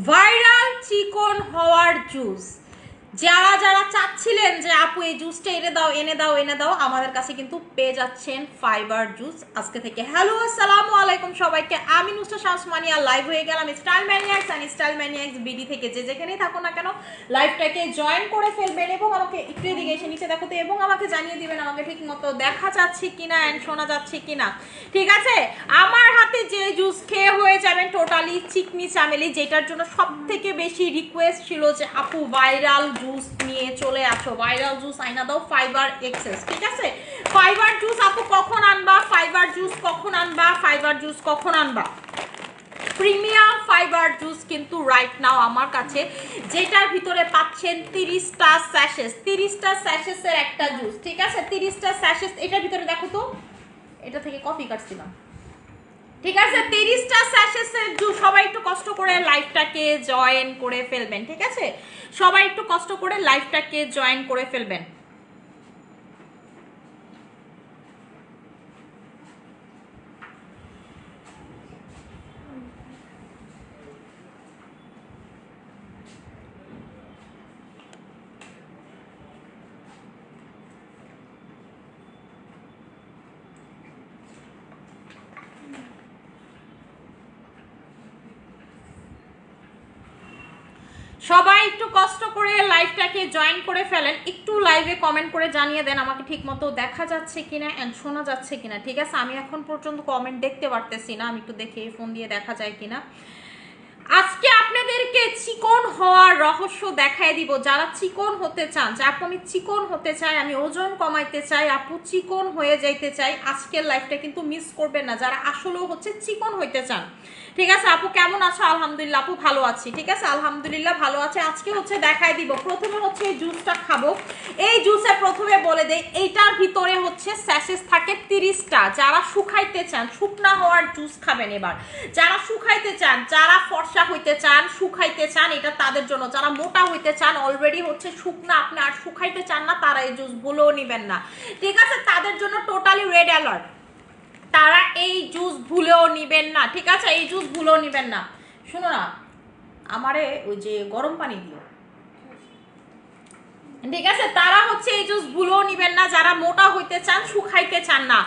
Viral চিকন হওয়ার juice যারা যারা চাচ্ছিলেন যে, আপু, এই জুসটা এনে দাও এনে দাও এনে দাও, আমাদের কাছে কিন্তু পেয়ে যাচ্ছেন ফাইবার জুস আজকে থেকে। হ্যালো আসসালামু আলাইকুম সবাইকে। আমি নুসরা শামসমানিয়া লাইভ হয়ে গেলাম style maniacs and style maniacs BD থেকে। যে যেখানেই থাকো না কেন লাইভটাকে জয়েন করে ফেলবেন এবং আমাকে একটু এদিকে এসে নিচে দেখো তো, এবং আমাকে জানিয়ে দিবেন আমাকে ঠিক মতো দেখা যাচ্ছে কিনা অ্যান্ড শোনা যাচ্ছে কিনা। ঠিক আছে? আমার হাতে যে জুস খেয়ে হয়ে যাবেন টোটালি চিকনি চামেলি যেটার জন্য সব থেকে বেশি রিকোয়েস্ট ছিল যে, আপু ভাইরাল জুস নিয়ে চলে আসো। ভাইরাল জুস আইনা দাও ফাইবার এক্সেস ঠিক আছে? ফাইবার জুস আপু কখন আনবা? ফাইবার জুস কখন আনবা? ফাইবার জুস কখন আনবা? প্রিমিয়াম ফাইবার জুস কিন্তু রাইট নাও আমার কাছে, যেটার ভিতরে পাচ্ছেন তিরিশটা স্যাশেস তিরিশটা স্যাশেসের একটা জুস ঠিক আছে? তিরিশটা স্যাশেস এটার ভিতরে দেখো তো, এটা থেকে কপি কাটছিলাম ঠিক আছে? তিরিশটা স্যাশেসের সবাই একটু কষ্ট করে লাইফটাকে জয়েন করে ফেলবেন, ঠিক আছে? সবাই একটু কষ্ট করে লাইফটাকে জয়েন করে ফেলবেন। সবাই একটু কষ্ট করে লাইভটাকে জয়েন করে ফেলেন। একটু লাইভে কমেন্ট করে জানিয়ে দেন আমাকে ঠিক মতো দেখা যাচ্ছে কিনা অ্যান্ড শোনা যাচ্ছে কিনা। ঠিক আছে? আমি এখন পর্যন্ত কমেন্ট দেখতে পারতেছি না। আমি একটু দেখে ফোন দিয়ে দেখা যায় কিনা। আজকে আপনাদেরকে চিকন হওয়ার রহস্য দেখায় দিব। যারা চিকন হতে চান, যে আপু আমি চিকন হতে চাই, আমি ওজন কমাইতে চাই, আপু চিকন হয়ে যাইতে চাই, আজকের লাইফটা কিন্তু মিস করবেন না। যারা আসলেও হচ্ছে চিকন হইতে চান ঠিক আছে, আপু কেমন আছো? আলহামদুলিল্লাহ, আপু ভালো আছি। ঠিক আছে, আলহামদুলিল্লাহ ভালো আছে। আজকে হচ্ছে দেখাই দিব। প্রথমে হচ্ছে এই জুসটা খাব। এই জুসে প্রথমে বলে দেই, এইটার ভিতরে হচ্ছে স্যাশেস থাকে তিরিশটা। যারা শুকাইতে চান, শুকনা হওয়ার জুস খাবেন এবার। যারা শুকাইতে চান, যারা ফর্সা হইতে চান, শুকাইতে চান, এটা তাদের জন্য। যারা মোটা হইতে চান অলরেডি হচ্ছে শুকনা আপনি আর শুকাইতে চান না, তারা এই জুস গুলোও নিবেন না। ঠিক আছে, তাদের জন্য টোটালি রেড অ্যালার্ট তারা এই জুস ভুলেও নিবেন না, ঠিক আছে? এই জুস ভুলেও নিবেন না। শুনো না, আমারে ওই যে গরম পানি দিও। ঠিক আছে? তারা হচ্ছে এই জুস ভুলেও নিবেন না, যারা মোটা হইতে চান, শুকাইতে চান না।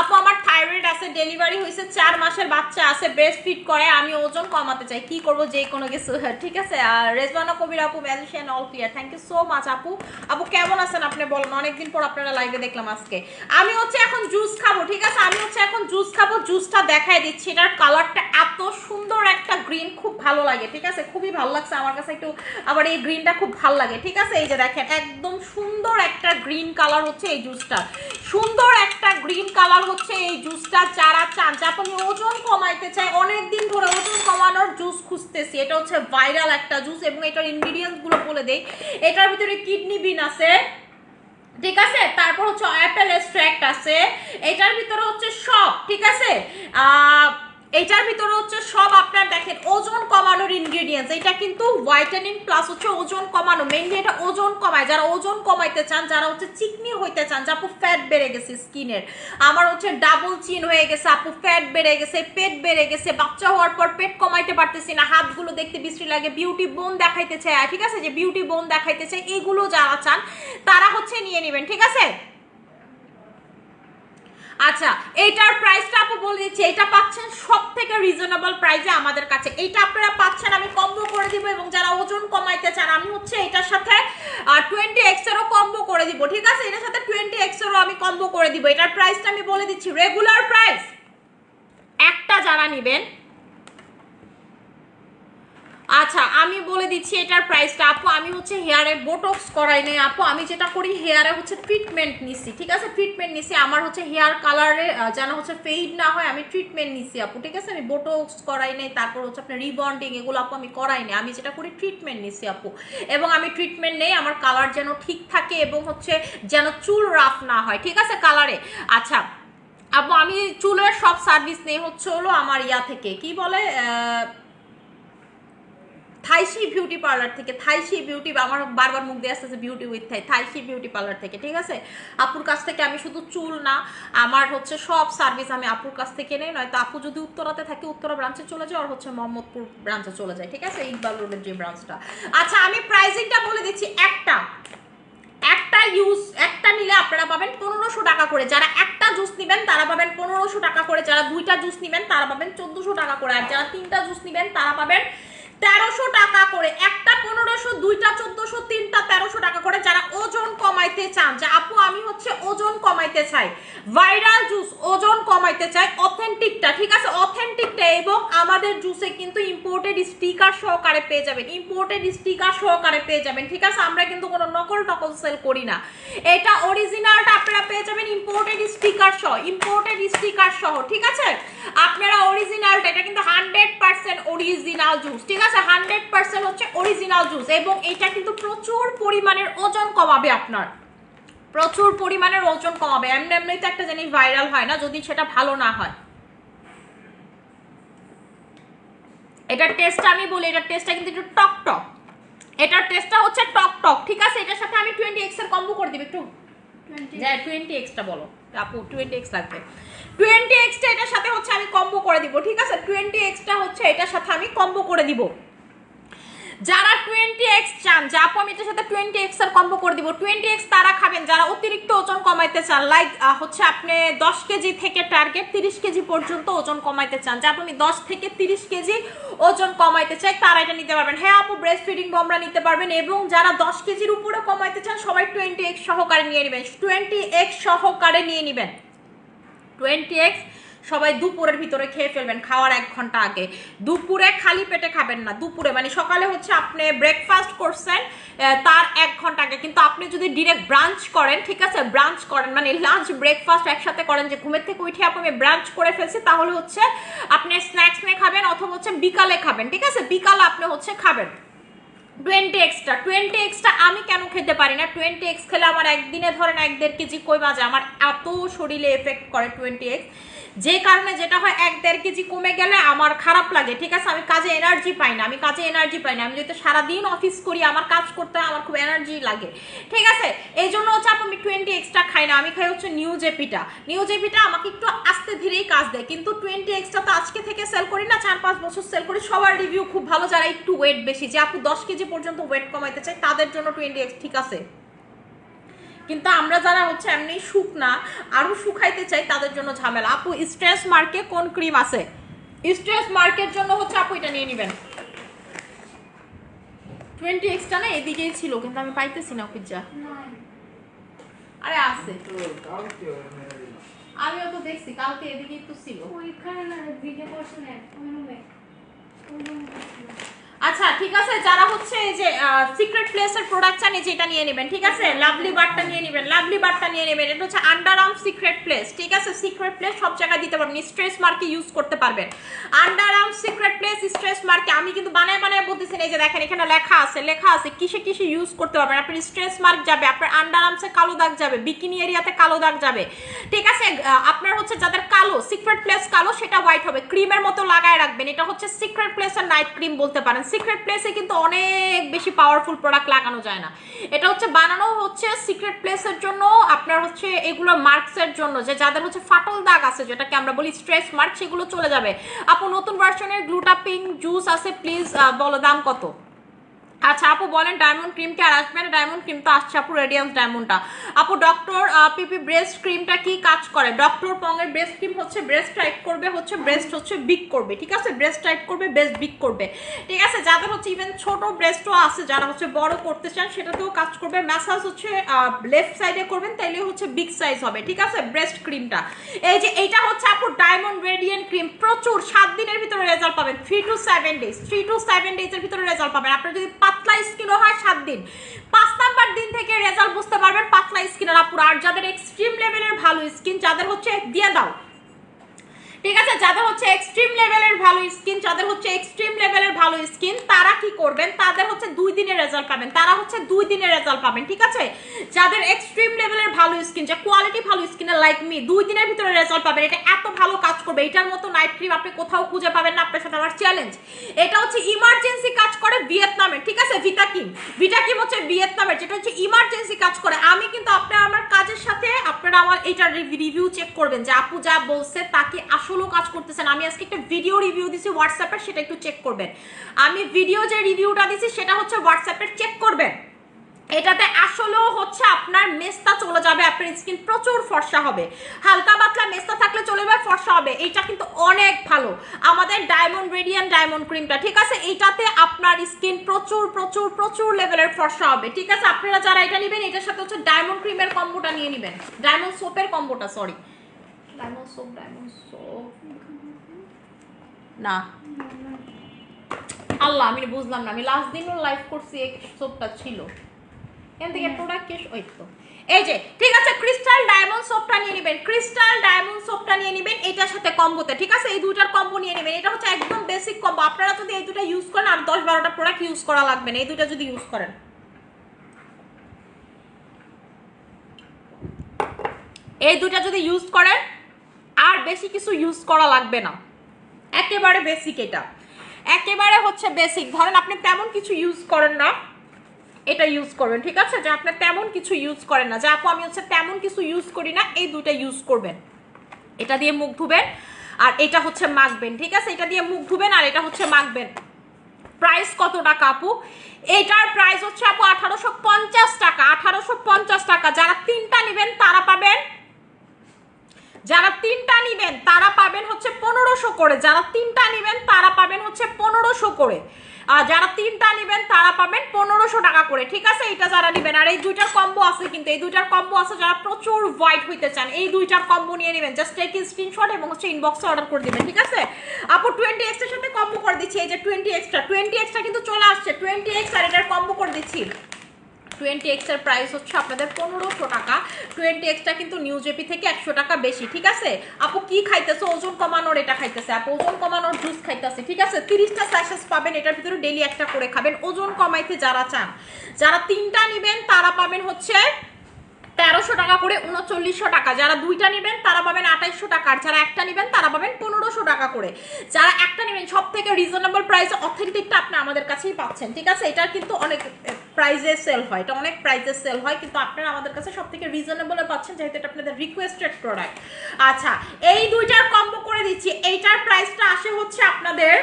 আপু, আমার থাইরয়েড আছে ডেলিভারি হয়েছে, চার মাসের বাচ্চা আছে ব্রেস্ট ফিট করে আমি ওজন কমাতে চাই। কি করব, যে কোনো কিছু, ঠিক আছে? আর রেজবানা কবির আপু magician all clear thank you so much আপু। আপু, কেমন আছেন আপনি বলেন, অনেকদিন পর আপনারা লাইভে দেখলাম আজকে। আমি হচ্ছে এখন জুস খাব, ঠিক আছে? আমি হচ্ছে এখন জুস খাব জুসটা দেখাই দিচ্ছি, এটার কালারটা এত সুন্দর একটা গ্রিন খুব ভালো লাগে, ঠিক আছে? খুবই ভালো লাগছে, আমার কাছে একটু, আবার এই গ্রিনটা খুব ভালো লাগে, ঠিক আছে? এই যে দেখেন, একদম সুন্দর একটা গ্রিন কালার হচ্ছে এই জুসটা সুন্দর একটা গ্রিন কালার হচ্ছে এই জুসটা চান। আপনি ওজন কমাইতে চাই ধরে ওজন কমানোর জুস খুঁজতেছি। এটা হচ্ছে ভাইরাল একটা জুস এবং এটার ইনগ্রিডিয়েন্টসগুলো বলে দেই। এটার ভিতরে কিডনি বিন আছে, ঠিক আছে? তারপর হচ্ছে অ্যাপেল এক্সট্রাক্ট আছে। এটার ভিতরে হচ্ছে সব, ঠিক আছে? এটার ভিতরে হচ্ছে সব আপনার দেখেন, ওজন ইনগ্রেডিয়েন্টস এটা কিন্তু হোয়াইটেনিং প্লাস হচ্ছে ওজন কমানো। মেইনলি এটা ওজন কমায়। যারা ওজন কমাইতে চান, যারা হচ্ছে চিকনি হইতে চান, যে আপু ফ্যাট বেড়ে গেছে স্কিনের আমার হচ্ছে ডাবল চিন হয়ে গেছে, আপু ফ্যাট বেড়ে গেছে, পেট বেড়ে গেছে, বাচ্চা হওয়ার পর পেট কমাইতে পারতেছি না, হাতগুলো দেখতে বিশ্রী লাগে বিউটি বোন দেখাইতে চায়। ঠিক আছে? যে বিউটি বোন দেখাইতে চায় এইগুলো যারা চান, তারা হচ্ছে নিয়ে নেবেন, ঠিক আছে? আচ্ছা এইটার প্রাইসটা আপু বলে দিচ্ছি। এটা পাচ্ছেন সব থেকে রিজনেবল প্রাইসে আমাদের কাছে। এইটা আপনারা পাচ্ছেন, আমি কম্বো করে দিব এবং যারা ওজন কমাইতে চান, আমি হচ্ছে এটার সাথে টোয়েন্টি এক্সেরও কম্বো করে দিব, ঠিক আছে? এটার সাথে টোয়েন্টি এক্সেরও আমি কম্বো করে দিব। এটার প্রাইসটা আমি বলে দিচ্ছি। রেগুলার প্রাইস একটা যারা নেবেন আচ্ছা আমি বলে দিচ্ছি এটার প্রাইসটা আপু, আমি হচ্ছে হেয়ারে বোটক্স করাই নাই, আপু। আমি যেটা করি হেয়ারে হচ্ছে ট্রিটমেন্ট নিছি, ঠিক আছে? ট্রিটমেন্ট নিছি। আমার হচ্ছে হেয়ার কালারে যেন হচ্ছে ফেড না হয়, আমি ট্রিটমেন্ট নিছি, আপু, ঠিক আছে? আমি বোটক্স করাই নাই, তারপর হচ্ছে আপনার রিবন্ডিং এগুলো আপু আমি করাই নাই। আমি যেটা করি ট্রিটমেন্ট নিছি, আপু। এবং আমি ট্রিটমেন্ট নেই, আমার কালার যেন ঠিক থাকে এবং হচ্ছে যেন চুল রাফ না হয়, ঠিক আছে? কালারে আচ্ছা আপু, আমি চুলের সব সার্ভিস নেই হচ্ছে হলো আমার ইয়া থেকে। কি বলে? থাইসি বিউটি পার্লার থেকে থাইসি বিউটি আমার বারবার মুখ দিয়ে আসতেছে বিউটি উইথ থাই থাইসি বিউটি পার্লার থেকে, ঠিক আছে? আপুর কাছ থেকে আমি শুধু চুল না, আমার হচ্ছে সব সার্ভিস আমি আপুর কাছ থেকে নেই নয়তো আপু যদি উত্তরাতে থাকে, উত্তরা ব্রাঞ্চে চলে যায়, আর হচ্ছে মোহাম্মদপুর ব্রাঞ্চে চলে যায়, ঠিক আছে? ইকবাল রোডের যে ব্রাঞ্চটা আচ্ছা আমি প্রাইসিংটা বলে দিচ্ছি, একটা একটা ইউজ একটা নিলে আপনারা পাবেন পনেরোশো টাকা করে, যারা একটা জুস নেবেন, তারা পাবেন পনেরোশো টাকা করে, যারা দুইটা জুস নেবেন, তারা পাবেন চোদ্দোশো টাকা করে, আর যারা তিনটা জুস নেবেন, তারা পাবেন তেরোশো টাকা করে, একটা পনেরোশো, দুইটা চোদ্দোশো, তিনটা তেরোশো টাকা করে যারা ওজন কমাইতে চান, যে আপু আমি হচ্ছে ওজন কমাইতে চাই, ভাইরাল জুস ওজন কমাইতে চাই, অথেন্টিকটা, ঠিক আছে? অথেন্টিকটা এবং আমাদের জুসে কিন্তু ইম্পোর্টেড স্টিকার সহকারে পেয়ে যাবেন ইম্পোর্টেড স্টিকার সহকারে পেয়ে যাবেন, ঠিক আছে? আমরা কিন্তু কোনো নকল টকল সেল করি না। এটা অরিজিনালটা আপনারা পেয়ে যাবেন ইম্পোর্টেড স্টিকার সহ ইম্পোর্টেড স্টিকার সহ, ঠিক আছে? আপনারা অরিজিনালটা এটা কিন্তু হান্ড্রেড পার্সেন্ট অরিজিনাল জুস, ঠিক আছে হান্ড্রেড পার্সেন্ট হচ্ছে অরিজিনাল জুস এবং এটা কিন্তু প্রচুর পরিমাণের ওজন কমাবে আপনার। প্রচুর পরিমাণের ওজন কমাবে। এমনি এমনি তো একটা জিনিস ভাইরাল হয় না, যদি সেটা ভালো না হয়। এটার টেস্টটা আমি বলি, এটার টেস্টটা কিন্তু একটু টক টক। এটার টেস্টটা হচ্ছে টক টক, ঠিক আছে? এটার সাথে আমি টোয়েন্টি এক্স কম্বো করে দিব, একটু হ্যাঁ টোয়েন্টি এক্সট্রা বলো। আপু টোয়েন্টি এক্স লাগবে। টোয়েন্টি এক্সটা এটার সাথে হচ্ছে আমি কম্বো করে দিব, ঠিক আছে? টোয়েন্টি এক্সটা হচ্ছে এটার সাথে আমি কম্বো করে দিব। যারা টোয়েন্টি এক্স চান, যা আপু আমি এটার সাথে টোয়েন্টি এক্সের কম্বো করে দিব টোয়েন্টি এক্স তারা খাবেন, যারা অতিরিক্ত ওজন কমাইতে চান লাইক হচ্ছে আপনি দশ কেজি থেকে টার্গেট তিরিশ কেজি পর্যন্ত ওজন কমাইতে চান, যা আপু আমি দশ থেকে তিরিশ কেজি ওজন কমাইতে চাই, তারা এটা নিতে পারবেন। হ্যাঁ আপু ব্রেস্ট ফিডিং বমরা নিতে পারবেন, এবং যারা দশ কেজির উপরে কমাইতে চান, সবাই টোয়েন্টি এক্স সহকারে নিয়ে নেবেন টোয়েন্টি এক্স সহকারে নিয়ে নেবেন। টোয়েন্টি এক্স সবাই দুপুরের ভিতরে খেয়ে ফেলবেন, খাওয়ার এক ঘণ্টা আগে। দুপুরে খালি পেটে খাবেন না, দুপুরে। মানে সকালে হচ্ছে আপনি ব্রেকফাস্ট করছেন তার এক ঘণ্টা আগে। কিন্তু আপনি যদি ডিরেক্ট ব্রাঞ্চ করেন, ঠিক আছে? ব্রাঞ্চ করেন মানে লাঞ্চ ব্রেকফাস্ট একসাথে করেন যে, ঘুমের থেকে উঠে আপনি ব্রাঞ্চ করে ফেলছি, তাহলে হচ্ছে আপনি স্ন্যাক্স নিয়ে খাবেন অথবা হচ্ছে বিকালে খাবেন, ঠিক আছে? বিকালে আপনি হচ্ছে খাবেন। টোয়েন্টি এক্সট্রা টোয়েন্টি এক্সট্রা আমি কেন খেতে পারি না? টোয়েন্টি এক্স খেলে আমার একদিনে ধরেন এক দেড় কেজি কই মাঝে আমার এত শরীরে এফেক্ট করে টোয়েন্টি এক্স যে কারণে যেটা হয় এক দেড় কেজি কমে গেলে আমার খারাপ লাগে, ঠিক আছে? আমি কাজে এনার্জি পাই না, আমি কাজে এনার্জি পাই না। আমি যেহেতু সারাদিন অফিস করি, আমার কাজ করতে হয়, আমার খুব এনার্জি লাগে, ঠিক আছে? এই জন্য হচ্ছে আমি টোয়েন্টি এক্সট্রা খাই না, আমি খাই হচ্ছে নিউ জেপিটা নিউ জেপিটা আমাকে একটু আস্তে ধীরেই কাজ দেয়, কিন্তু টোয়েন্টি এক্সট্রা তো আজকে থেকে সেল করি না, চার পাঁচ বছর সেল করি, সবার রিভিউ খুব ভালো, যারা একটু ওয়েট বেশি, যে আপু দশ কেজি পর্যন্ত ওয়েট কমাইতে চাই তাদের জন্য টোয়েন্টি এক্স ঠিক আছে? কিন্তু আমরা যারা হচ্ছে এমনি সুখ না, আরও শুকাইতে চাই, তাদের জন্য ঝামেলা। আপু স্ট্রেস মার্কে কোন ক্রিম আছে? স্ট্রেস মার্কের জন্য হচ্ছে আপু এটা নিয়ে নেবেন। টোয়েন্টি এক্সটা না, এদিকেই ছিল, কিন্তু আমি পাইতেছি না পিজ্জা। আরে, আছে। আমিও তো দেখছি, কালকে এদিকেই তো ছিল। ওইখানে না রুমে। আচ্ছা ঠিক আছে, যারা হচ্ছে এই যে সিক্রেট প্লেসের প্রোডাক্ট চান, এই এটা নিয়ে নেবেন, ঠিক আছে? লাভলি বারটা নিয়ে নেবেন লাভলি বারটা নিয়ে নেবেন, এটা হচ্ছে আন্ডার আর্ম সিক্রেট প্লেস ঠিক আছে? সিক্রেট প্লেস সব জায়গায় দিতে পারবেন স্ট্রেস মার্কে ইউজ করতে পারবেন। Under arm secret place stress মার্কে আমি কিন্তু বানায় বানায় বলতেছি এই যে দেখেন, এখানে লেখা আছে লেখা আছে, কিসে কিসে ইউজ করতে পারবেন? আপনার স্ট্রেস মার্ক যাবে, আপনার আন্ডার আর্মসে কালো দাগ যাবে বিকিনি এরিয়াতে কালো দাগ যাবে, ঠিক আছে? আপনার হচ্ছে যাদের কালো সিক্রেট প্লেস কালো, সেটা হোয়াইট হবে ক্রিমের মতো লাগায় রাখবেন, এটা হচ্ছে সিক্রেট প্লেসের নাইট ক্রিম বলতে পারেন সিক্রেট প্লেসে কিন্তু অনেক বেশি পাওয়ারফুল প্রোডাক্ট লাগানো যায় না। এটা হচ্ছে বানানো হচ্ছে সিক্রেট প্লেসের জন্য, আপনার হচ্ছে এগুলো মার্কসের জন্য, যে যাদের হচ্ছে ফাটল দাগ আছে, যেটাকে আমরা বলি স্ট্রেস মার্ক সেগুলো চলে যাবে। আপু, নতুন ভার্সনের গ্লুটাপিং জুস আছে প্লিজ বলো দাম কত? আচ্ছা আপু বলেন ডায়মন্ড ক্রিম কি আর আসবে না? ডায়মন্ড ক্রিম তো আসছে, আপু রেডিয়ান্স ডায়মন্ডটা আপু ডক্টর পিপি ব্রেস্ট ক্রিমটা কি কাজ করে? ডক্টর পঙ্গের ব্রেস্ট ক্রিম হচ্ছে ব্রেস্ট টাইট করবে, হচ্ছে ব্রেস্ট হচ্ছে বিগ করবে, ঠিক আছে? ব্রেস্ট টাইট করবে ব্রেস্ট বিগ করবে, ঠিক আছে? যাদের হচ্ছে ইভেন ছোট ব্রেস্টও আছে, যারা হচ্ছে বড় করতে চান, সেটাতেও কাজ করবে। ম্যাসাজ হচ্ছে লেফট সাইডে করবেন, তাইলে হচ্ছে বিগ সাইজ হবে, ঠিক আছে? ব্রেস্ট ক্রিমটা এই যে, এইটা হচ্ছে, আপু ডায়মন্ড রেডিয়েন্ট ক্রিম প্রচুর, সাত দিনের ভিতরে রেজাল্ট পাবেন। Three to seven days three to seven ডেজের ভিতরে রেজাল্ট পাবেন। আপনার যদি পাতলা স্কিনও হয় সাত দিন। পাঁচ নাম্বার দিন থেকে রেজাল্ট বুঝতে পারবেন পাতলা স্কিনের আপুর। আর যাদের এক্সট্রিম লেভেলের ভালো স্কিন যাদের হচ্ছে দিয়ে দাও। ঠিক আছে? যাদের হচ্ছে এক্সট্রিম লেভেলের ভালো স্কিন যাদের হচ্ছে এক্সট্রিম লেভেলের ভালো স্কিন তারা কি করবেন? তাদের হচ্ছে দুই দিনের রেজাল্ট পাবেন। তারা হচ্ছে দুই দিনের রেজাল্ট পাবেন। ঠিক আছে? যাদের এক্সট্রিম লেভেলের ভালো স্কিন যে কোয়ালিটি ভালো স্কিনের লাইক মি দুই দিনের ভিতরে রেজাল্ট পাবেন। এটা এত ভালো কাজ করবে। এটার মতো নাইট ক্রিম আপনি কোথাও খুঁজে পাবেন না। আপনার সাথে আমার চ্যালেঞ্জ এটা হচ্ছে ইমার্জেন্সি কাজ করে ভিয়েতনামের, ঠিক আছে? ভিটাকিম ভিটাকিম হচ্ছে ভিয়েতনামের, যেটা হচ্ছে ইমার্জেন্সি কাজ করে। আমি কিন্তু আপনারা, আমার কাজের সাথে আপনারা আমার এইটার রিভিউ চেক করবেন যে আপু যা বলছে তাকে আসলেও কাজ করতেছেন। আমি আজকে একটা ভিডিও রিভিউ দিছি হোয়াটসঅ্যাপের সেটা একটু চেক করবেন। আমি ভিডিও যে রিভিউটা দিছি, সেটা হচ্ছে হোয়াটসঅ্যাপের চেক করবেন। এটাতে আসলেও হচ্ছে আপনার মেস্তা চলে যাবে আপনার স্কিন প্রচুর ফর্সা হবে। হালকা পাতলা মেস্তা থাকলে চলে যাবে ফর্সা হবে। এইটা কিন্তু অনেক ভালো। আমাদের ডায়মন্ড রেডিয়ান ডায়মন্ড ক্রিমটা ঠিক আছে? এইটাতে আপনার স্কিন প্রচুর প্রচুর প্রচুর লেভেলের ফর্সা হবে। ঠিক আছে? আপনারা যারা এটা নেবেন এটার সাথে হচ্ছে ডায়মন্ড ক্রিমের কম্বোটা নিয়ে নেবেন। ডায়মন্ড সোপের কম্বোটা sorry diamond soap diamond soap না। আল্লাহ আমি বুঝলাম না। আমি লাস্ট দিনও লাইভ করছি এই সোপটা ছিল। এখান থেকে প্রোডাক্ট কেস ওই তো। এই যে ঠিক আছে ক্রিস্টাল ডায়মন্ড সোপটা নিয়ে নেবেন। ক্রিস্টাল ডায়মন্ড সোপটা নিয়ে নেবেন এটার সাথে কম্বোতে ঠিক আছে? এই দুইটার কম্বো নিয়ে নেবেন। এটা হচ্ছে একদম বেসিক কম্বো আপনারা যদি এই দুটো ইউজ করেন আর দশ বারোটা প্রোডাক্ট ইউজ করা লাগবে না। এই যদি ইউজ করেন। এই দুইটা যদি ইউজ করেন আর বেশি কিছু ইউজ করা লাগবে না। একেবারে বেসিক এটা। একেবারে হচ্ছে বেসিক ধরেন আপনি তেমন কিছু ইউজ করেন না। এটা ইউজ করবেন, ঠিক আছে? যে আপনি তেমন কিছু ইউজ করেন না। যে আপু, আমি হচ্ছে তেমন কিছু ইউজ করি না, এই দুইটা ইউজ করবেন। এটা দিয়ে মুখ ধুবেন, আর এটা হচ্ছে মাখবেন, ঠিক আছে? এটা দিয়ে মুখ ধুবেন, আর এটা হচ্ছে মাখবেন। প্রাইস কত টাকা, আপু? এটার প্রাইস হচ্ছে, আপু, আঠারোশো পঞ্চাশ টাকা, আঠারোশো পঞ্চাশ টাকা। যারা তিনটা নেবেন, তারা পাবেন, যারা তিনটা নেবেন, তারা পাবেন হচ্ছে পনেরোশো করে। যারা তিনটা নেবেন, তারা পাবেন হচ্ছে পনেরোশো করে। আর যারা তিনটা নেবেন, তারা পাবেন পনেরোশো টাকা করে, ঠিক আছে? এটা যারা নেবেন, আর এই দুইটার কম্বো আছে কিন্তু, এই দুইটার কম্বো আছে যারা প্রচুর হোয়াইট হইতে চান, এই দুইটার কম্বো নিয়ে নেবেন জাস্ট টেক স্ক্রিনশট এবং হচ্ছে ইনবক্সে অর্ডার করে দেবেন, ঠিক আছে? আপু টোয়েন্টি এক্সের সাথে কম্বো করে দিচ্ছি, এই যে টোয়েন্টি এক্সট্রা টোয়েন্টি এক্সট্রা কিন্তু চলে আসছে টোয়েন্টি এক্স আর এটার কম্বো করে দিচ্ছি। টোয়েন্টি এক্সের প্রাইস হচ্ছে আপনাদের পনেরোশো টাকা। টোয়েন্টি এক্সটা কিন্তু নিউ জেপি থেকে একশো টাকা বেশি, ঠিক আছে? আপু, কি খাইতেছে? ওজন কমানোর এটা খাইতেছে। আপু, ওজন কমানোর জুস খাইতেছে, ঠিক আছে? তিরিশটা স্যাশেস পাবেন, এটার ভিতরে ডেলি একটা করে খাবেন। ওজন কমাইতে যারা চান, যারা তিনটা নেবেন, তারা পাবেন হচ্ছে তেরোশো টাকা করে উনচল্লিশশো টাকা। যারা দুইটা নেবেন, তারা পাবেন আঠাইশশো টাকা। আর যারা একটা নেবেন, তারা পাবেন পনেরোশো টাকা করে। যারা একটা নেবেন সব থেকে রিজনেবল প্রাইসে অথেন্টিকটা আপনি আমাদের কাছেই পাচ্ছেন, ঠিক আছে? এটার কিন্তু অনেক প্রাইজে সেল হয়। এটা অনেক প্রাইজে সেল হয়, কিন্তু আপনারা আমাদের কাছে সব থেকে রিজনেবলে পাচ্ছেন যেহেতু এটা আপনাদের রিকোয়েস্টেড প্রোডাক্ট আচ্ছা এই দুইটার কম্বো করে দিচ্ছি। এইটার প্রাইসটা আসে হচ্ছে আপনাদের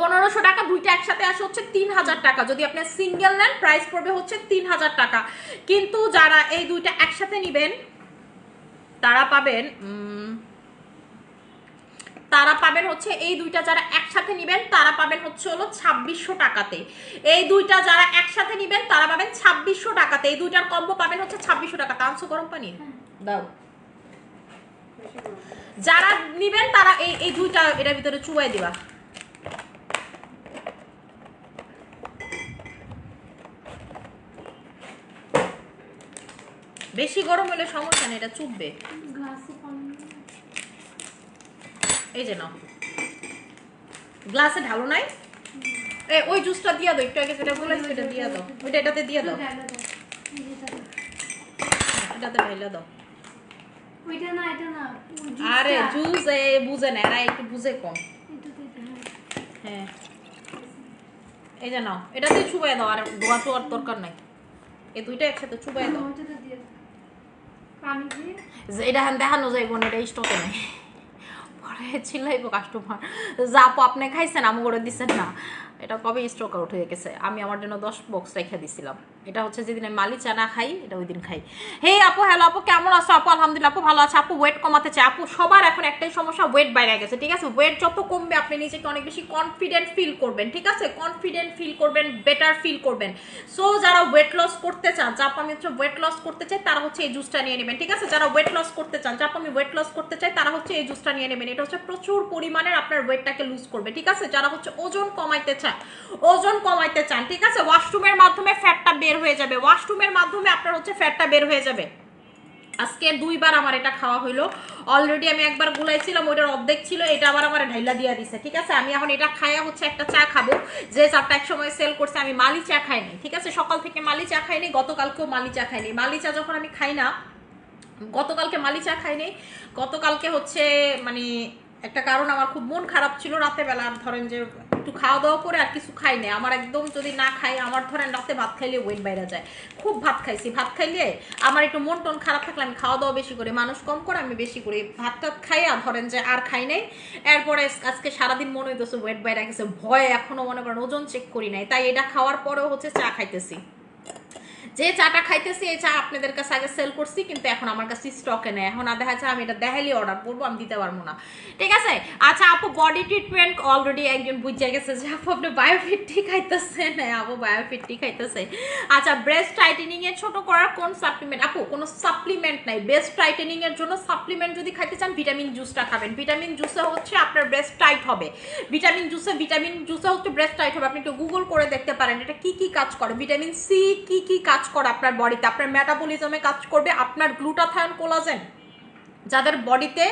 পনেরোশো টাকা, দুইটা একসাথে আসে হচ্ছে তিন হাজার টাকা। যদি আপনি সিঙ্গেল নেন প্রাইস পড়বে হচ্ছে তিন হাজার টাকা। কিন্তু যারা এই দুইটা একসাথে নেবেন, তারা পাবেন তারা পাবেন হচ্ছে এই দুইটা যারা একসাথে নেবেন, তারা পাবেন হচ্ছে হলো ছাব্বিশশো টাকাতে। এই দুইটা যারা একসাথে নেবেন, তারা পাবেন ছাব্বিশশো টাকাতে। এই দুইটার কম্বো পাবেন হচ্ছে ছাব্বিশশো টাকা। আনছো গরম পানি? দাও। যারা নিবেন, তারা এই এই দুইটা এটার ভিতরে চুয়াই দিবা। বেশি গরম হলে সমস্যা নেই, এটা পানি এই যে নাও। গ্লাসে ঢালো নাই? এ ওই জুসটা দিয়ে দাও একটু আগে যেটা বলেছ এটা দিয়ে দাও। ওইটা এটাতে দিয়ে দাও। এটাতে ঢাইলা দাও। ওইটা না এটা না আরে জুস এ বুঝে না এরা একটু বুঝে কম। হ্যাঁ। এই যে নাও এটাতে চুবাই দাও আর ধোয়া তো আর দরকার নাই। এই দুইটা একসাথে চুবাই দাও। এটা হ্যান দেখানো যাইব না এটা স্টকে নাই। পরে চিল্লাইব কাস্টমার যা আপু আপনি খাইছেন আমি করে দিচ্ছেন না। এটা কবে স্টক আউট হয়ে গেছে? আমি আমার জন্য দশ বক্স রেখে দিছিলাম। এটা হচ্ছে যেদিন আমি মালি চানা খাই, এটা ওই দিন খাই। হে আপু হ্যালো আপু, কেমন আছো আপু? আলহামদুলিল্লাহ, আপু ভালো আছে। আপু ওয়েট কমাতে চাই আপু, সবার এখন একটাই সমস্যা ওয়েট বাইরে গেছে, ঠিক আছে? ওয়েট যত কমবে, আপনি নিজেকে অনেক বেশি কনফিডেন্ট ফিল করবেন, ঠিক আছে? কনফিডেন্ট ফিল করবেন বেটার ফিল করবেন। সো যারা ওয়েট লস করতে চান, যা আমি হচ্ছে ওয়েট লস করতে চাই, তারা হচ্ছে এই জুসটা নিয়ে নেবেন, ঠিক আছে? যারা ওয়েট লস করতে চান, যা আমি ওয়েট লস করতে চাই, তারা হচ্ছে এই জুসটা নিয়ে নেবেন। এটা হচ্ছে প্রচুর পরিমাণের আপনার ওয়েটটাকে লুজ করবে, ঠিক আছে? যারা হচ্ছে ওজন কমাইতে চান ওজন কমাইতে চান, ঠিক আছে? ওয়াশরুমের মাধ্যমে ফ্যাটটা বের হয়ে যাবে। ওয়াশরুমের মাধ্যমে আপনার হচ্ছে ফ্যাটটা বের হয়ে যাবে। আজকে দুইবার আমার এটা খাওয়া হইল। অলরেডি আমি একবার গুলাইছিলাম, ওইটার অর্ধেক ছিল, এটা আবার আমার ঢাইলা দিয়া দিছে, ঠিক আছে? আমি এখন এটা খাইয়া হচ্ছে একটা চা খাব। যে চারটা এক সময় সেল করছে, আমি মালি চা খাইনি ঠিক আছে? সকাল থেকে মালি চা খাইনি গতকালকেও মালি চা খাইনি মালি চা যখন আমি খাই না, গতকালকে মালি চা খাইনি গতকালকে হচ্ছে মানে একটা কারণ আমার খুব মন খারাপ ছিল রাতে বেলা আর ধরেন যে একটু খাওয়া দাওয়া করে আর কিছু খাই না আমার একদম যদি না খাই, আমার ধরেন রাতে ভাত খাইলে ওয়েট বাইরে যায়। খুব ভাত খাইছি। ভাত খাইলে আমার একটু মন টন খারাপ থাকলে আমি খাওয়া দাওয়া বেশি করি, মানুষ কম করে আমি বেশি করি। ভাত টাত খাই আর ধরেন যে আর খাই নাই। এরপরে আজকে সারাদিন মনে হইতেছে ওয়েট বাইরে গেছে। ভয় এখনও মনে করেন ওজন চেক করি নাই। তাই এটা খাওয়ার পরেও হচ্ছে চা খাইতেছি। যে চাটা খাইতেছি, এই চা আপনাদের কাছে আগে সেল করছি, কিন্তু এখন আমার কাছে স্টকে নেই। এখন আর দেখা যাচ্ছে আমি এটা দেখালি অর্ডার করব, আমি দিতে পারব না। ঠিক আছে? আচ্ছা আপু বডি ট্রিটমেন্ট অলরেডি একজন বুঝে গেছে যে আপু, আপনি বায়োফিটটি খাইতেছে না আপু বায়োফিটটি খাইতেছে। আচ্ছা ব্রেস্ট টাইটেনিং এর ছোট করার কোন সাপ্লিমেন্ট আপু, কোনো সাপ্লিমেন্ট নাই। ব্রেস্ট টাইটেনিং এর জন্য সাপ্লিমেন্ট যদি খাইতে চান ভিটামিন জুসটা খাবেন। ভিটামিন জুসে হচ্ছে আপনার ব্রেস্ট টাইট হবে। ভিটামিন জুসে ভিটামিন জুসে হচ্ছে ব্রেস্ট টাইট হবে। আপনি একটু গুগল করে দেখতে পারেন, এটা কি কি কাজ করে? ভিটামিন সি কি কি কাজ করে আপনার বডিতে। আপনার মেটাবলিজমে কাজ করবে, আপনার গ্লুটাথায়ন কোলাজেন যাদের বডিতে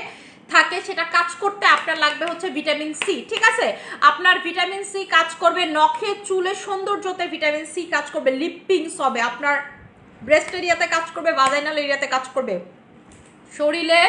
থাকে সেটা কাজ করতে আপনার লাগবে হচ্ছে ভিটামিন সি ঠিক আছে? আপনার ভিটামিন সি কাজ করবে নখে, চুলে, সৌন্দর্যতে ভিটামিন সি কাজ করবে লিপিংস হবে, আপনার ব্রেস্ট এরিয়াতে কাজ করবে ভাজাইনাল এরিয়াতে কাজ করবে। শরীরে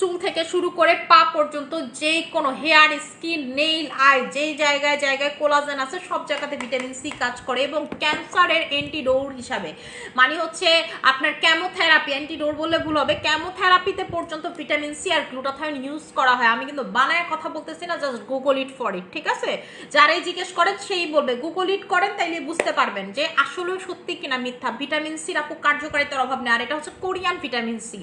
চুল থেকে শুরু করে পা পর্যন্ত যেই কোনো হেয়ার, স্কিন, নেইল, আই, যেই জায়গায় জায়গায় কোলাজেন আছে, সব জায়গাতে ভিটামিন সি কাজ করে এবং ক্যান্সারের অ্যান্টিডোর হিসাবে। মানে হচ্ছে আপনার ক্যামোথেরাপি অ্যান্টিডোর বললে ভুল হবে ক্যামোথেরাপিতে পর্যন্ত ভিটামিন সি আর গ্লুটাথায়ন ইউজ করা হয়। আমি কিন্তু বানায় কথা বলতেছি না just Google it for it ঠিক আছে? যারাই জিজ্ঞেস করেন, সেই বলবে। গুগল ইট করেন, তাইলে বুঝতে পারবেন যে আসলে সত্যি কিনা মিথ্যা। ভিটামিন সির আপু কার্যকারিতার অভাব নেই। আর এটা হচ্ছে Korean vitamin C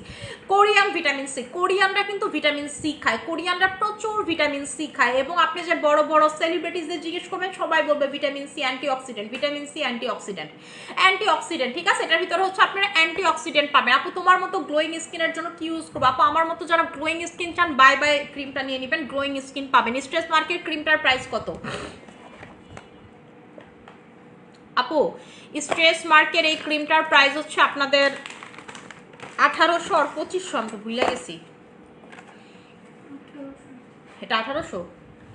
Korean vitamin C কোরিয়ানরা কিন্তু ভিটামিন সি খায়। কোরিয়ানরা প্রচুর ভিটামিন সি খায় এবং আপনি যে বড় বড় সেলিব্রিটিসদের জিজ্ঞেস করবেন, সবাই বলবে vitamin C antioxidant vitamin C antioxidant antioxidant ঠিক আছে? এটার ভিতরে হচ্ছে আপনারা অ্যান্টি অক্সিডেন্ট পাবেন। আপু, তোমার মতো গ্লোয়িং স্কিনের জন্য কি ইউজ করব? আপু, আমার মতো যারা গ্লোয়িং স্কিন চান বাই বাই ক্রিমটা নিয়ে নেবেন গ্লোয়িং স্কিন পাবেন। স্ট্রেস মার্কেট ক্রিমটার প্রাইস কত? আপু স্ট্রেস মার্কের এই ক্রিমটার প্রাইস হচ্ছে আপনাদের আঠারোশো আর পঁচিশশো, আমি ভুলে গেছি। এটা আঠারোশো।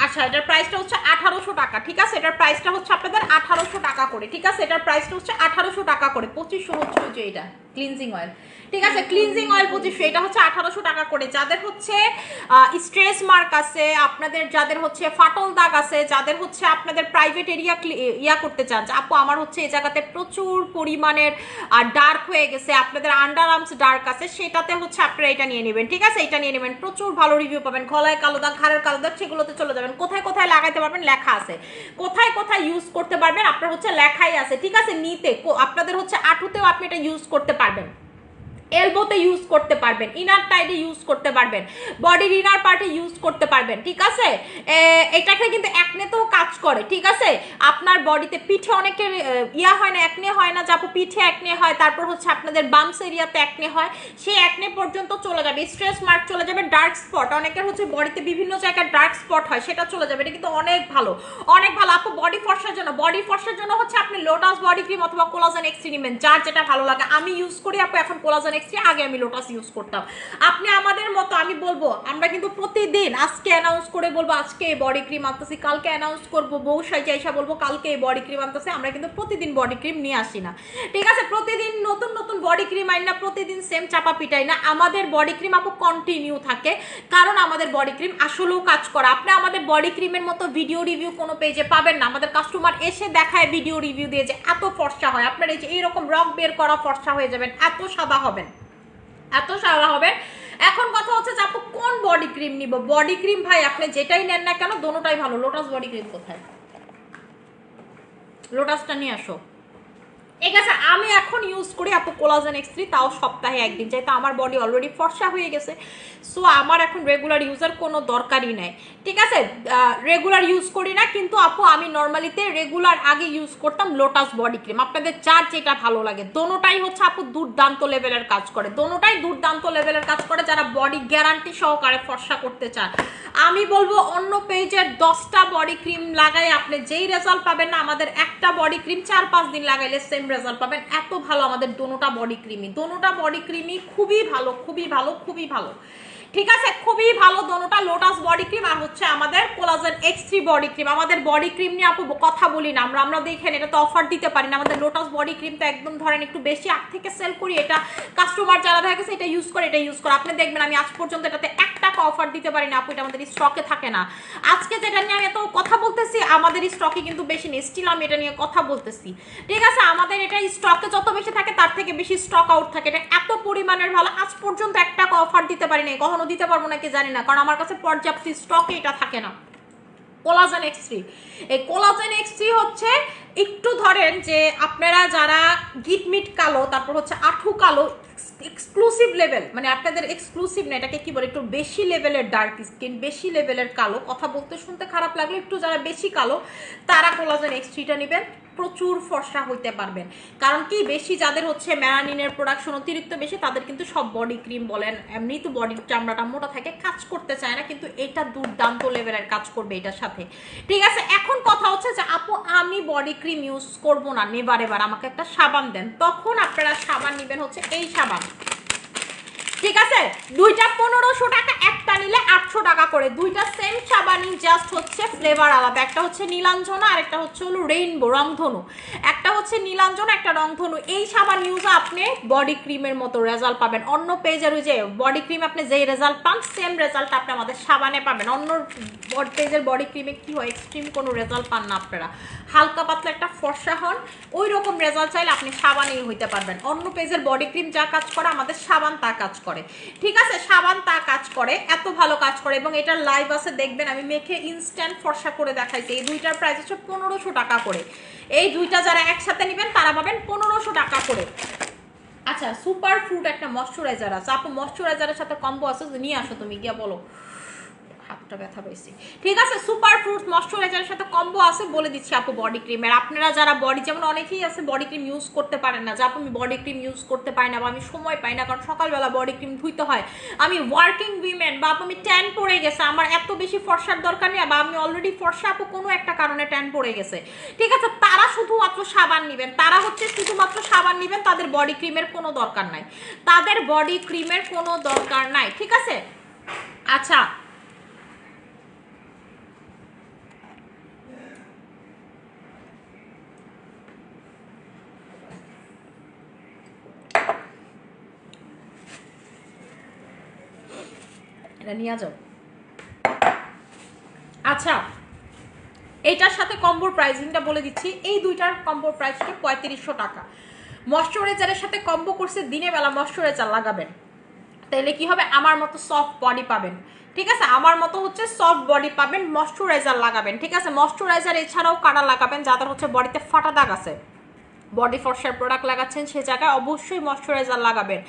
আচ্ছা এটার প্রাইসটা হচ্ছে আঠারোশো টাকা, ঠিক আছে? এটার প্রাইসটা হচ্ছে আপনাদের আঠারোশো টাকা করে, ঠিক আছে? এটার প্রাইসটা হচ্ছে আঠারোশো টাকা করে। পঁচিশশো হচ্ছে যে এটা ক্লিনজিং অয়েল ঠিক আছে ক্লিনজিং অয়েল পঁচিশশো, এটা হচ্ছে আঠারোশো টাকা করে। যাদের হচ্ছে স্ট্রেস মার্ক আছে, আপনাদের যাদের হচ্ছে ফাটল দাগ আছে, যাদের হচ্ছে আপনাদের প্রাইভেট এরিয়া ইয়া করতে চান আপু, আমার হচ্ছে এই জায়গাতে প্রচুর পরিমাণের ডার্ক হয়ে গেছে, আপনাদের আন্ডার আর্মস ডার্ক আছে, সেটাতে হচ্ছে আপনারা এটা নিয়ে নেবেন, ঠিক আছে? এটা নিয়ে নেবেন, প্রচুর ভালো রিভিউ পাবেন, গলায় কালো দাগ, ঘাড়ের কালো দাগ, সেগুলোতে চলে যাবেন। কোথায় কোথায় লাগাইতে পারবেন, লেখা আছে। কোথায় কোথায় ইউজ করতে পারবেন, আপনার হচ্ছে লেখাই আছে, ঠিক আছে? নিতে আপনাদের হচ্ছে আঁটুতেও আপনি এটা ইউজ করতে পারবেন। এলবোতে ইউজ করতে পারবেন ইনার টাইডে ইউজ করতে পারবেন বডির ইনার পার্টে ইউজ করতে পারবেন, ঠিক আছে? এটাকে কিন্তু একনেতেও কাজ করে, ঠিক আছে? আপনার বডিতে পিঠে অনেকের ইয়া হয় না, একনে হয় না যাব পিঠে একনে হয়, তারপর হচ্ছে আপনাদের বামস এরিয়াতে একনে হয়, সেই একনে পর্যন্ত চলে যাবে স্ট্রেস মার্ক চলে যাবে ডার্ক স্পট অনেকের হচ্ছে বডিতে বিভিন্ন জায়গায় ডার্ক স্পট হয়, সেটা চলে যাবে, এটা কিন্তু অনেক ভালো অনেক ভালো, আপু বডি ফর্সার জন্য বডি ফর্সার জন্য হচ্ছে আপনি লোটাস বডি ক্রিম অথবা কোলাজেন এক্সট্রি নেবেন যার যেটা ভালো লাগে, আমি ইউজ করি, আপু, এখন কোলাজেন এক্সট্রি আগে আমি লোটাস ইউজ করতাম। আপনি আমাদের মতো, আমি বলব, আমরা কিন্তু প্রতিদিন আজকে অ্যানাউন্স করে বলব, আজকে এই বডি ক্রিম আনতেছি, কালকে অ্যানাউন্স করব, বউ সাইজে এসে বলব, কালকে এই বডি ক্রিম আনতেছে, আমরা কিন্তু প্রতিদিন বডি ক্রিম নিয়ে আসি না। ঠিক আছে? প্রতিদিন নতুন নতুন বডি ক্রিম আই না, প্রতিদিন সেম চাপা পিটাই না। আমাদের বডি ক্রিম আপু কন্টিনিউ থাকে, কারণ আমাদের বডি ক্রিম আসলেও কাজ করে। আপনি আমাদের বডি ক্রিমের মতো ভিডিও রিভিউ কোনো পেজে পাবেন না। আমাদের কাস্টমার এসে দেখায় ভিডিও রিভিউ দিয়ে যে এত ফর্সা হয়। আপনার এই যে এইরকম রক বের করা ফর্সা হয়ে যাবেন, এত সাদা হবেন। এত সারা হবে। এখন কথা হচ্ছে যে আপু, কোন বডি ক্রিম নিব? বডি ক্রিম ভাই, আপনি যেটাই নেন না কেন, দোনোটাই ভালো। লোটাস বডি ক্রিম কোথায়? লোটাসটা নিয়ে আসো। ঠিক আছে আমি এখন ইউজ করি আপু কোলাজেন এক্স থ্রি তাও সপ্তাহে একদিন। যেহেতু আমার বডি অলরেডি ফর্সা হয়ে গেছে সো আমার এখন রেগুলার ইউজের কোনো দরকারই নাই। ঠিক আছে? রেগুলার ইউজ করি না, কিন্তু আপু, আমি নর্মালিতে রেগুলার আগে ইউজ করতাম লোটাস বডি ক্রিম আপনাদের যার যেটা ভালো লাগে, দোনোটাই হচ্ছে আপু দুর্দান্ত লেভেলের কাজ করে। দোনোটাই দুর্দান্ত লেভেলের কাজ করে যারা বডি গ্যারান্টি সহকারে ফর্সা করতে চান। আমি বলব অন্য পেজের দশটা বডি ক্রিম লাগাই আপনি যেই রেজাল্ট পাবেন না, আমাদের একটা বডি ক্রিম চার পাঁচ দিন লাগাইলে সেম রেজাল্ট পাবেন। এত ভালো আমাদের দোনোটা বডি ক্রিমই দোনোটা বডি ক্রিমই খুবই ভালো খুবই ভালো খুবই ভালো। ঠিক আছে? খুবই ভালো, দোনোটা লোটাস বডি ক্রিম আর হচ্ছে আমাদের collagen X three body cream আমাদের বডি ক্রিম নিয়ে আপু কথা বলি না আমরা আমরা দেখেন এটা তো অফার দিতে পারি না। আমাদের লোটাস বডি ক্রিম তো একদম ধরেন একটু বেশি আগ থেকে সেল করি, এটা কাস্টমার যারা দেখা গেছে এটা ইউজ করে, এটা ইউজ করে। আপনি দেখবেন আমি আজ পর্যন্ত এটাতে এক টাকা অফার দিতে পারি না আপু, এটা আমাদের স্টকে থাকে না। আজকে যেটা নিয়ে আমি এত কথা বলতেছি, আমাদের স্টকে কিন্তু বেশি নেই। স্টিল আমি এটা নিয়ে কথা বলতেছি। ঠিক আছে? আমাদের এটা স্টকে যত বেশি থাকে, তার থেকে বেশি স্টক আউট থাকে। এটা এত পরিমাণের ভালো, আজ পর্যন্ত এক টাকা অফার দিতে পারি না কখনো দিতে পারব নাকি জানি না। কারণ আমার কাছে পর্যাপ্ত স্টকে এটা থাকে না। কোলাজেন এক্স থ্রি এই কোলাজেন এক্স থ্রি হচ্ছে একটু ধরেন যে আপনারা যারা গিটমিট কালো, তারপর হচ্ছে আঠু কালো এক্সক্লুসিভ লেভেল মানে আপনাদের এক্সক্লুসিভ না, এটাকে কি বলে, একটু বেশি লেভেলের ডার্ক স্কিন বেশি লেভেলের কালো, কথা বলতে শুনতে খারাপ লাগলে একটু যারা বেশি কালো, তারা কোলাজেন এক্স থ্রিটা নেবেন। প্রচুর ফর্সা হইতে পারবেন। কারণ কি, বেশি যাদের হচ্ছে ম্যারানিনের প্রোডাকশন অতিরিক্ত বেশি, তাদের কিন্তু সব বডি ক্রিম বলেন এমনি তো বডির চামড়াটা মোটা থাকে, কাজ করতে চায় না, কিন্তু এটা দুর্দান্ত লেভেলের কাজ করবে এটার সাথে। ঠিক আছে, এখন কথা হচ্ছে যে, আপু, আমি বডি ক্রিম ইউজ করব না নেবার এবার আমাকে একটা সাবান দেন। তখন আপনারা সাবান নেবেন হচ্ছে এই সাবান। ঠিক আছে? দুইটা পনেরোশো টাকা, একটা নিলে আটশো টাকা করে। দুইটা সেম সাবানই জাস্ট হচ্ছে ফ্লেভার আলাদা। একটা হচ্ছে নীলাঞ্জনা, আর একটা হচ্ছে হলো রেইনবো রংধনু। একটা হচ্ছে নীলাঞ্জনা, একটা রংধনু। এই সাবান ইউজে আপনি বডি ক্রিমের মতো রেজাল্ট পাবেন। অন্য পেজের ওই যে বডি ক্রিম আপনি যেই রেজাল্ট পান সেম রেজাল্ট আপনি আমাদের সাবানে পাবেন। অন্য পেজের বডি ক্রিমে কি হয়? এক্সট্রিম কোনো রেজাল্ট পান না আপনারা। হালকা পাতলা একটা ফর্সা হন, ওই রকম রেজাল্ট চাইলে আপনি সাবানেই হইতে পারবেন। অন্য পেজের বডি ক্রিম যা কাজ করে, আমাদের সাবান তা কাজ করে। ঠিক আছে? সাবান তা কাজ করে, এত ভালো কাজ করে এবং এটার লাইভ আছে, দেখবেন আমি মেখে ইনস্ট্যান্ট ফর্সা করে দেখাইছি। এই দুইটার প্রাইস হচ্ছে পনেরোশো টাকা করে। এই দুইটা যারা একসাথে নেবেন, তারা পাবেন পনেরোশো টাকা করে। আচ্ছা সুপার ফ্রুট একটা ময়শ্চারাইজার আছে। আপু ময়শ্চারাইজারের সাথে কম্বো আছে, নিয়ে আসো তুমি, গিয়া বলো। হাতটা ব্যথা পাইছি ঠিক আছে সুপার ফ্রুট ময়শ্চারাইজারের সাথে কম্বো আছে বলে দিচ্ছি আপু বডি ক্রিমের আপনারা যারা বডি যেমন অনেকেই আছে বডি ক্রিম ইউজ করতে পারেন না, যে আপু আমি বডি ক্রিম ইউজ করতে পারি না বা আমি সময় পাই না, কারণ সকালবেলা বডি ক্রিম ধুইতে হয়। আমি ওয়ার্কিং উইমেন বা আপু আমি ট্যান পড়ে গেছে, আমার এত বেশি ফর্সার দরকার নেই, বা আমি অলরেডি ফর্সা আপু কোনো একটা কারণে ট্যান পড়ে গেছে। ঠিক আছে, তারা শুধুমাত্র সাবান নেবেন, তারা হচ্ছে শুধুমাত্র সাবান নেবেন, তাদের বডি ক্রিমের কোনো দরকার নাই। তাদের বডি ক্রিমের কোনো দরকার নাই, ঠিক আছে? আচ্ছা এটা নিয়ে যাও। আচ্ছা এইটার সাথে কম্বোর প্রাইসিংটা বলে দিচ্ছি। এই দুইটার কম্বোর প্রাইস হচ্ছে পঁয়ত্রিশশো টাকা। ময়শ্চারাইজারের সাথে কম্বো করছে দিনে বেলা ময়শ্চারাইজার লাগাবেন। তাহলে কি হবে? আমার মতো সফট বডি পাবেন। ঠিক আছে? আমার মতো হচ্ছে সফট বডি পাবেন, ময়শ্চারাইজার লাগাবেন। ঠিক আছে? ময়শ্চারাইজার এছাড়াও কাটা লাগাবেন? যাদের হচ্ছে বডিতে ফাটা দাগ আছে। বডি ফর্সার প্রোডাক্ট লাগাচ্ছেন, সে জায়গায় অবশ্যই ময়শ্চারাইজার লাগাবেন।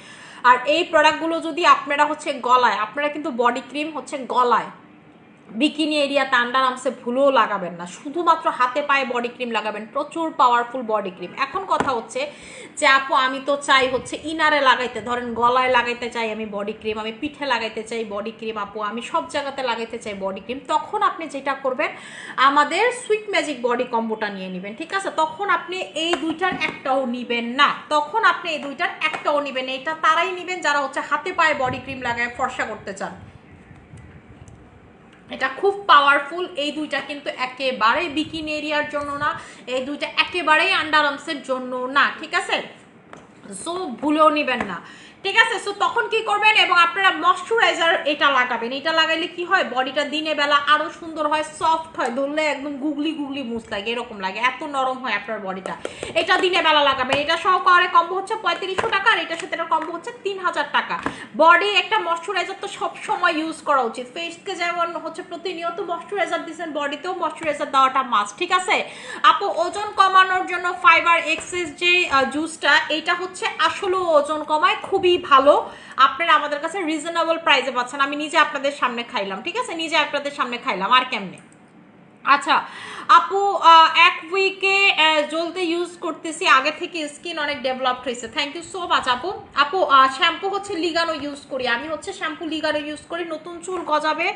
আর এই প্রোডাক্টগুলো যদি আপনারা হচ্ছে গলায় আপনারা কিন্তু বডি ক্রিম হচ্ছে গলায়। বিকিনি এরিয়া আন্ডার আর্মসে ভুলেও লাগাবেন না। শুধুমাত্র হাতে পায়ে বডি ক্রিম লাগাবেন, প্রচুর পাওয়ারফুল বডি ক্রিম এখন কথা হচ্ছে যে, আপু, আমি তো চাই হচ্ছে ইনারে লাগাইতে। ধরেন গলায় লাগাইতে চাই আমি বডি ক্রিম আমি পিঠে লাগাইতে চাই বডি ক্রিম আপু। আমি সব জায়গাতে লাগাইতে চাই বডি ক্রিম তখন আপনি যেটা করবেন, আমাদের সুইট ম্যাজিক বডি কম্বোটা নিয়ে নেবেন, ঠিক আছে? তখন আপনি এই দুইটার একটাও নিবেন না। তখন আপনি এই দুইটার একটাও নিবেন এটা তারাই নিবেন যারা হচ্ছে হাতে পায়ে বডি ক্রিম লাগায়, ফর্সা করতে চান। এটা খুব পাওয়ারফুল এই দুইটা কিন্তু একেবারে বিকিন এরিয়ার জন্য না, এই দুইটা একেবারেই আন্ডার আর্মসের জন্য না, ঠিক আছে? সো ভুলেও নেবেন না। ঠিক আছে? সো তখন কি করবেন এবং আপনারা ময়শ্চারাইজার এটা লাগাবেন। এটা লাগাইলে কি হয়? বডিটা দিনে বেলা আরও সুন্দর হয় সফট হয়। ধরলে একদম গুগলি গুগলি মুস লাগে, এরকম লাগে। এত নরম হয় আপনার বডিটা এটা দিনে বেলা লাগাবেন। এটা সহকারে কম্বো হচ্ছে পঁয়ত্রিশশো টাকা আর এটার সাথে এটা কম্বো হচ্ছে তিন হাজার টাকা। বডি একটা ময়শ্চারাইজার তো সব সময় ইউজ করা উচিত। ফেসকে যেমন হচ্ছে প্রতিনিয়ত ময়শ্চারাইজার দিচ্ছেন বডিতেও ময়শ্চারাইজার দেওয়াটা মাস্ট ঠিক আছে? আপু, ওজন কমানোর জন্য ফাইবার এক্সেস যে জুসটা এইটা হচ্ছে আসলে ওজন কমায়, খুবই ভালো। আপনারা আমাদের কাছে রিজনেবল প্রাইসে পাচ্ছেন। আমি নিজে আপনাদের সামনে খাইলাম, ঠিক আছে? নিজে আপনাদের সামনে খাইলাম, আর কেমনে? আচ্ছা আপু এক উইকে জ্বলতে ইউজ করতেছি। আগে থেকে স্কিন অনেক ডেভেলপড হয়েছে। থ্যাংক ইউ সো মাচ আপু। আপু শ্যাম্পু হচ্ছে লিগানো ইউজ করি। আমি হচ্ছে শ্যাম্পু লিগানো ইউজ করি। নতুন চুল গজাবে।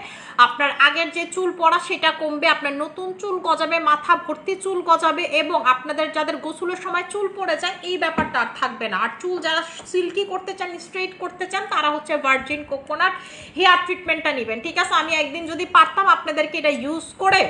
আপনার আগের যে চুল পড়া, সেটা কমবে। আপনার নতুন চুল গজাবে, মাথা ভর্তি চুল গজাবে এবং আপনাদের যাদের গোসলের সময় চুল পড়ে যায়, এই ব্যাপারটা আর থাকবে না। আর চুল যারা সিল্কি করতে চান স্ট্রেট করতে চান, তারা হচ্ছে ভার্জিন কোকোনাট হেয়ার ট্রিটমেন্টটা নেবেন, ঠিক আছে? আমি একদিন যদি পারতাম, আপনাদেরকে এটা ইউজ করে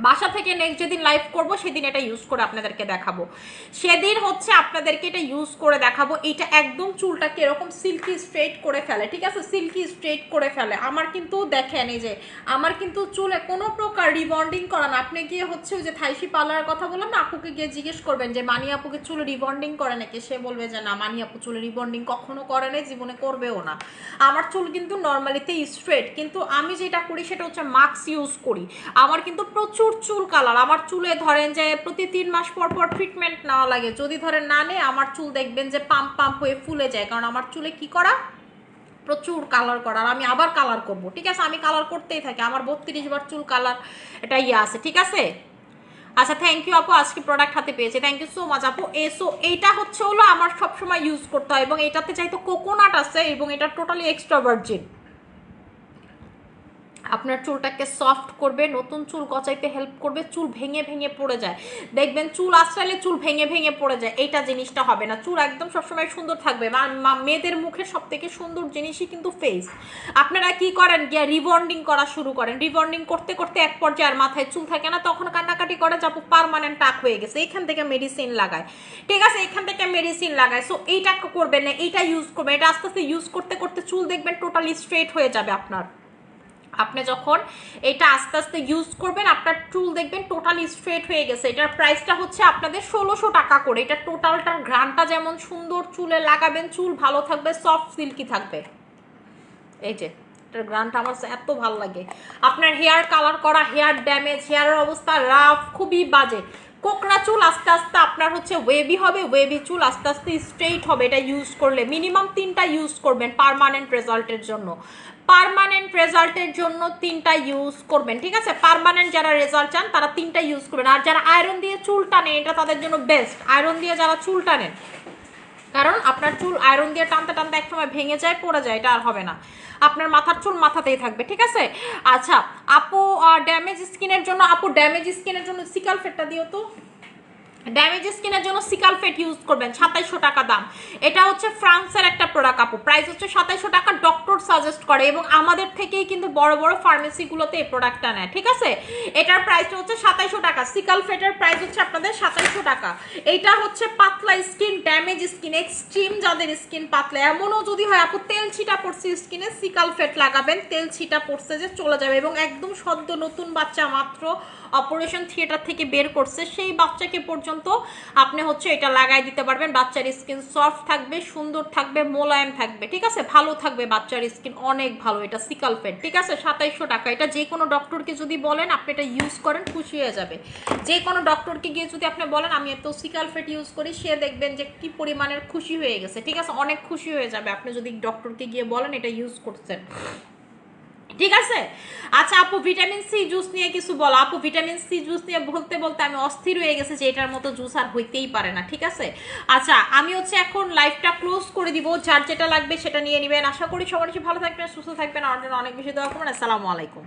বাসা থেকে নেক্সট যেদিন লাইভ করব, সেদিন এটা ইউজ করে আপনাদেরকে দেখাবো। সেদিন হচ্ছে আপনাদেরকে এটা ইউজ করে দেখাবো। এটা একদম চুলটাকে এরকম সিল্কি স্ট্রেট করে ফেলে, ঠিক আছে? সিল্কি স্ট্রেট করে ফেলে। আমার কিন্তু দেখেন এই যে, আমার কিন্তু চুলে কোনো প্রকার রিবন্ডিং করা না। আপনি গিয়ে হচ্ছে ওই যে থাইসি পার্লারের কথা বললাম না, আপুকে গিয়ে জিজ্ঞেস করবেন যে, মানি আপুকে চুল রিবন্ডিং করে নাকি? সে বলবে যে, না, মানি আপু চুল রিবন্ডিং কখনো করে নাই, জীবনে করবেও না। আমার চুল কিন্তু নর্মালিতে স্ট্রেট কিন্তু আমি যেটা করি সেটা হচ্ছে মাস্ক ইউজ করি। আমার কিন্তু প্রচুর চুল কালার। আমার চুলে ধরেন যে প্রতি তিন মাস পর পর ট্রিটমেন্ট নেওয়া লাগে। যদি ধরেন না নেই আমার চুল দেখবেন যে পাম্প পাম্প হয়ে ফুলে যায়। কারণ আমার চুলে কি করা? প্রচুর কালার করা। আর আমি আবার কালার করব। ঠিক আছে? আমি কালার করতেই থাকি। আমার বত্রিশ বার চুল কালার এটা ইয়ে আছে। ঠিক আছে? আচ্ছা থ্যাংক ইউ আপু। আজকে প্রোডাক্ট হাতে পেয়েছে। থ্যাংক ইউ সো মাচ আপু। এ সো এইটা হচ্ছে হলো আমার সবসময় ইউজ করতে হয়। এবং এটাতে চাইতো কোকোনাট আছে এবং এটা টোটালি এক্সট্রা ভার্জিন আপনার চুলটাকে সফট করবে, নতুন চুল গচাইতে হেল্প করবে, চুল ভেঙে ভেঙে পড়ে যায়। দেখবেন চুল আশ্রাইলে চুল ভেঙে ভেঙে পড়ে যায়, এইটা জিনিসটা হবে না। চুল একদম সবসময় সুন্দর থাকবে। মেয়েদের মুখের সব থেকে সুন্দর জিনিসই কিন্তু ফেস আপনারা কি করেন? গিয়া রিবন্ডিং করা শুরু করেন। রিবন্ডিং করতে করতে এক পর্যায়ে আর মাথায় চুল থাকে না, তখন কান্নাকাটি করে যাব পারমানেন্ট টাক হয়ে গেছে, এখান থেকে মেডিসিন লাগায়। ঠিক আছে, এখান থেকে মেডিসিন লাগায়। সো এইটা করবেন না, এইটা ইউজ করবেন, এটা আস্তে আস্তে ইউজ করতে করতে চুল দেখবেন টোটালি স্ট্রেট হয়ে যাবে আপনার। আপনি যখন এটা আস্তে আস্তে ইউজ করবেন, আপনার চুল দেখবেন টোটালি স্ট্রেট হয়ে গেছে। এটার প্রাইসটা হচ্ছে আপনাদের ষোলোশো টাকা করে। এটা টোটালটার ঘ্রানটা যেমন সুন্দর, চুলে লাগাবেন, চুল ভালো থাকবে সফট সিল্কি থাকবে। এই যে, এটার গ্রানটা আমার এত ভালো লাগে। আপনার হেয়ার কালার করা হেয়ার ড্যামেজ হেয়ারের অবস্থা রাফ খুবই বাজে। কোকড়া চুল আস্তে আস্তে আপনার হচ্ছে ওয়েবি হবে ওয়েবি চুল আস্তে আস্তে স্ট্রেইট হবে। এটা ইউজ করলে মিনিমাম তিনটা ইউজ করবেন পার্মানেন্ট রেজাল্টের জন্য। পার্মানেন্ট রেজাল্টের জন্য তিনটা ইউজ করবেন, ঠিক আছে? পারমানেন্ট যারা রেজাল্ট চান, তারা তিনটা ইউজ করবেন। আর যারা আয়রন দিয়ে চুল টানেন এটা তাদের জন্য বেস্ট আয়রন দিয়ে যারা চুল টানেন, কারণ আপনার চুল আয়রন দিয়ে টানতে টানতে একসময় ভেঙে যায়, পড়ে যায়, এটা আর হবে না। আপনার মাথার চুল মাথাতেই থাকবে, ঠিক আছে? আচ্ছা আপু ড্যামেজ স্কিনের জন্য, আপু ড্যামেজ স্কিনের জন্য সিকাল ফেটটা দিও তো। ড্যামেজ স্কিনের জন্য সিকাল ফেট ইউজ করবেন, সাতাইশশো টাকা দাম। এটা হচ্ছে ফ্রান্সের একটা প্রোডাক্ট আপু। প্রাইস হচ্ছে সাতাইশশো টাকা ডক্টর সাজেস্ট করে এবং আমাদের থেকেই কিন্তু বড় বড় ফার্মেসিগুলোতে এই প্রোডাক্টটা নেয়, ঠিক আছে? এটার প্রাইসটা হচ্ছে সাতাইশশো টাকা সিকাল ফেটের প্রাইস হচ্ছে আপনাদের সাতাইশশো টাকা। এইটা হচ্ছে পাতলা স্কিন ড্যামেজ স্কিন এক্সট্রিম যাদের স্কিন পাতলা। এমনও যদি হয়, আপু, তেল ছিটা পড়ছে স্কিনে সিকাল ফেট লাগাবেন, তেল ছিটা পড়ছে যে চলে যাবে এবং একদম সদ্য নতুন বাচ্চা মাত্র অপারেশন থিয়েটার থেকে বের করছে, সেই বাচ্চাকে পর্যন্ত আপনি হচ্ছে এটা লাগাই দিতে পারবেন। বাচ্চার স্কিন সফট থাকবে, সুন্দর থাকবে, মোলায়েম থাকবে, ঠিক আছে? ভালো থাকবে বাচ্চার স্কিন, অনেক ভালো। এটা সিকাল ফেট ঠিক আছে? সাতাইশশো টাকা। এটা যে কোনো ডক্টরকে যদি বলেন, আপনি এটা ইউজ করেন, খুশি হয়ে যাবে। যে কোনো ডক্টরকে গিয়ে যদি আপনি বলেন, আমি এত সিকাল ফেট ইউজ করি, সে দেখবেন যে কি পরিমাণের খুশি হয়ে গেছে, ঠিক আছে? অনেক খুশি হয়ে যাবে। আপনি যদি ডক্টরকে গিয়ে বলেন, এটা ইউজ করছেন। ঠিক আছে? আচ্ছা আপু ভিটামিন সি জুস নিয়ে কিছু বলো। আপু ভিটামিন সি জুস নিয়ে বলতে বলতে আমি অস্থির হয়ে গেছে যে এটার মতো জুস আর হইতেই পারে না, ঠিক আছে? আচ্ছা আমি হচ্ছে এখন লাইফটা ক্লোজ করে দিব। যার যেটা লাগবে সেটা নিয়ে নেবেন। আশা করি সবার বেশি ভালো থাকবেন, সুস্থ থাকবেন। আমার জন্য অনেক বেশি দোয়া করবেন। আসসালামু আলাইকুম।